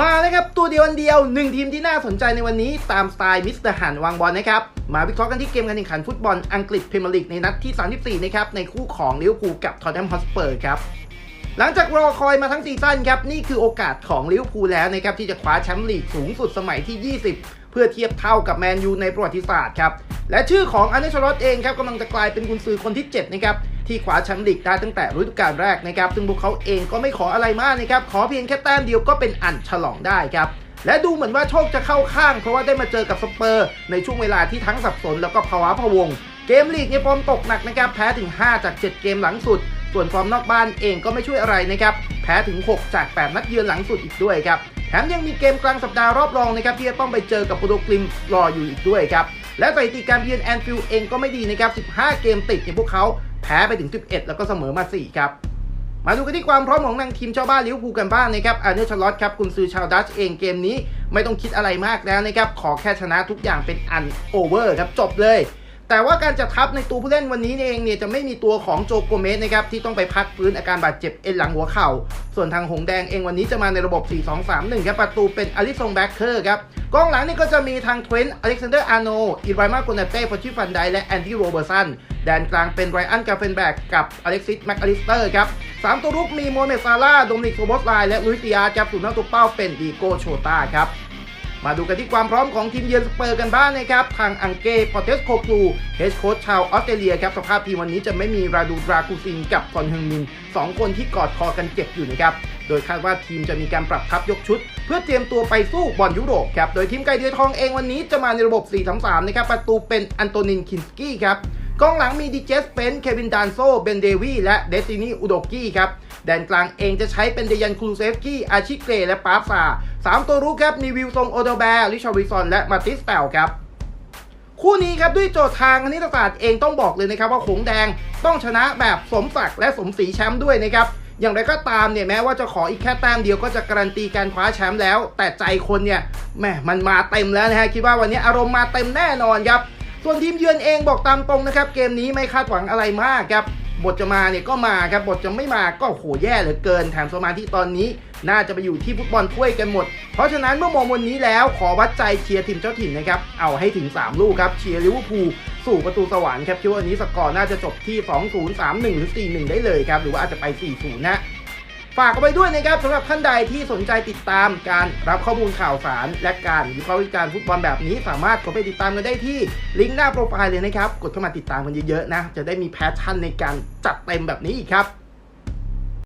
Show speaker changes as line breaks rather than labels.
มาเลยครับ ตัวเดียวันเดียวหนึ่งทีมที่น่าสนใจในวันนี้ตามสไตล์มิสเตอร์หันวางบอลนะครับ มาวิเคราะห์กันที่เกมการแข่งขันฟุตบอลอังกฤษพรีเมียร์ลีกในนัดที่ 34 นะครับ ในคู่ของลิเวอร์พูลกับทอตแนมฮอสเปอร์ครับ หลังจากรอคอยมาทั้งซีซั่นครับ นี่คือโอกาสของลิเวอร์พูลแล้วนะครับ ที่จะคว้าแชมป์ลีกสูงสุดสมัยที่ 20 เพื่อเทียบเท่ากับแมนยูในประวัติศาสตร์ครับและชื่อของอันเนชอตเองครับกำลังจะกลายเป็นกุนซือคนที่7นะครับ ที่คว้าแชมป์ลีกได้ตั้งแต่ฤดูกาลแรกนะครับซึ่งพวกเขาเองก็ไม่ขออะไรมากนะครับขอเพียงแค่แต้มเดียวก็เป็นอันฉลองได้ครับและดูเหมือนว่าโชคจะเข้าข้าง เพราะว่าได้มาเจอกับสเปอร์ ในช่วงเวลาที่ทั้งสับสนแล้วก็ภาวะพะวง เกมลีกเนี่ยฟอร์มตกหนักนะครับ แพ้ถึง 5 จาก 7 เกมหลังสุด ส่วนฟอร์มนอกบ้านเองก็ไม่ช่วยอะไรนะครับ แพ้ถึง 6 จาก 8 นัดเยือนหลังสุดอีกด้วยครับ แถมยังมีเกมกลางสัปดาห์รอบรองนะครับที่จะต้องไปเจอกับโปรโตกริมรออยู่อีกด้วยครับ และสถิติการเยือนแอนฟิลด์เองก็ไม่ดีนะครับ 15 เกมติดเนี่ยพวกเขา พ้ไปถึง 11 แล้วก็เสมอมา 4 ครับ มาดูกันที่ความพร้อมของนางทีมชาวบ้านลิเวอร์พูลกันบ้างนะครับอาร์เนชลอตครับกุนซือชาวดัชเองเกมนี้ไม่ต้องคิดอะไรมากแล้วนะครับ ขอแค่ชนะทุกอย่างเป็นอันโอเวอร์ครับจบเลย แต่ว่าการจัดทัพในตัวผู้เล่นวันนี้เองเนี่ยจะไม่มีตัวของโจโกเมสนะครับที่ต้องไปพักฟื้นอาการบาดเจ็บเอ็นหลังหัวเข่า ส่วนทางหงแดงเองวันนี้จะมาในระบบ 4-2-3-1 ครับประตูเป็นอลิซงแบ็คเคอร์ครับกองหลังนี่ก็จะมีทางเทรนต์อเล็กซานเดอร์อาร์โนอีไรมาโกนาเต้พอชิฟันไดและแอนดี้โรเบอร์สันแดนกลางเป็นไรอันกาเฟนแบกกับอเล็กซิสแมคอลิสเตอร์ครับสามตัวรุกมีโมเมดซาร่าโดมินิกโซบอสไลและลุยติอาร์ครับส่วนหน้าตัวเป้าเป็นดีโกโชตาครับ มาดูกันที่ความพร้อมของทีมเยือนสเปอร์กันบ้างนะครับ ทางอังเก้พอเทสโคกลูเฮดโค้ชชาวออสเตรเลียครับ สภาพทีมวันนี้จะไม่มีราดูดรากูซินกับซอนฮึงมินสองคนที่กอดคอกันเจ็บอยู่นะครับ โดยคาดว่าทีมจะมีการปรับทัพยกชุด เพื่อเตรียมตัวไปสู้บอลยุโรปครับ โดยทีมไก่เดือทองเองวันนี้จะมาในระบบ 4-3-3 นะครับ ประตูเป็นอันโตนินคินสกี้ครับ กองหลังมีดิเจสเปนเควินดานโซ เบนเดวีและเดซินีอุโดกี้ครับแดนกลางเองจะใช้เป็นเดยันครูเซฟกี้อาชิเกรและปาร์ซาสามตัวรุกครับมีวิลซงโอเดลแบร์ริชาร์วิซอนและมาติสเตลครับคู่นี้ครับด้วยโจทย์ทางคณิตศาสตร์เองต้องบอกเลยนะครับว่าหงแดงต้องชนะแบบสมศักดิ์และสมศรีแชมป์ด้วยนะครับอย่างไรก็ตามเนี่ยแม้ว่าจะขออีกแค่แต้มเดียวก็จะการันตีการคว้าแชมป์แล้ว แต่ใจคนเนี่ยแหมมันมาเต็มแล้วนะฮะคิดว่าวันนี้อารมณ์มาเต็มแน่นอนครับ ส่วนทีมเยือนเองบอกตามตรงนะครับ เกมนี้ไม่คาดหวังอะไรมากครับบทจะมาเนี่ยก็มาครับบทจะไม่มาก็โหแย่เหลือเกินแถมสมาธิตอนนี้ น่าจะไปอยู่ที่ฟุตบอลถ้วยกันหมด เพราะฉะนั้นเมื่อมองวันนี้แล้วขอวัดใจเชียร์ทีมเจ้าถิ่นนะครับ เอาให้ถึง 3 ลูกครับเชียร์ลิเวอร์พูลสู่ประตูสวรรค์ครับคิดว่าวันนี้สกอร์น่าจะจบที่ 2-0 3-1 หรือ 4-1 ได้เลยครับ หรือว่าอาจจะไป 4-0 นะ ฝากเอาไปด้วยนะครับสำหรับท่านใดที่สนใจติดตามการรับข้อมูลข่าวสาร และการวิเคราะห์วิจารณ์ฟุตบอลแบบนี้ สามารถกดไปติดตามกันได้ที่ลิงก์หน้าโปรไฟล์เลยนะครับ กดเข้ามาติดตามกันเยอะๆนะ จะได้มีแพชชั่นในการจัดเต็มแบบนี้อีกครับ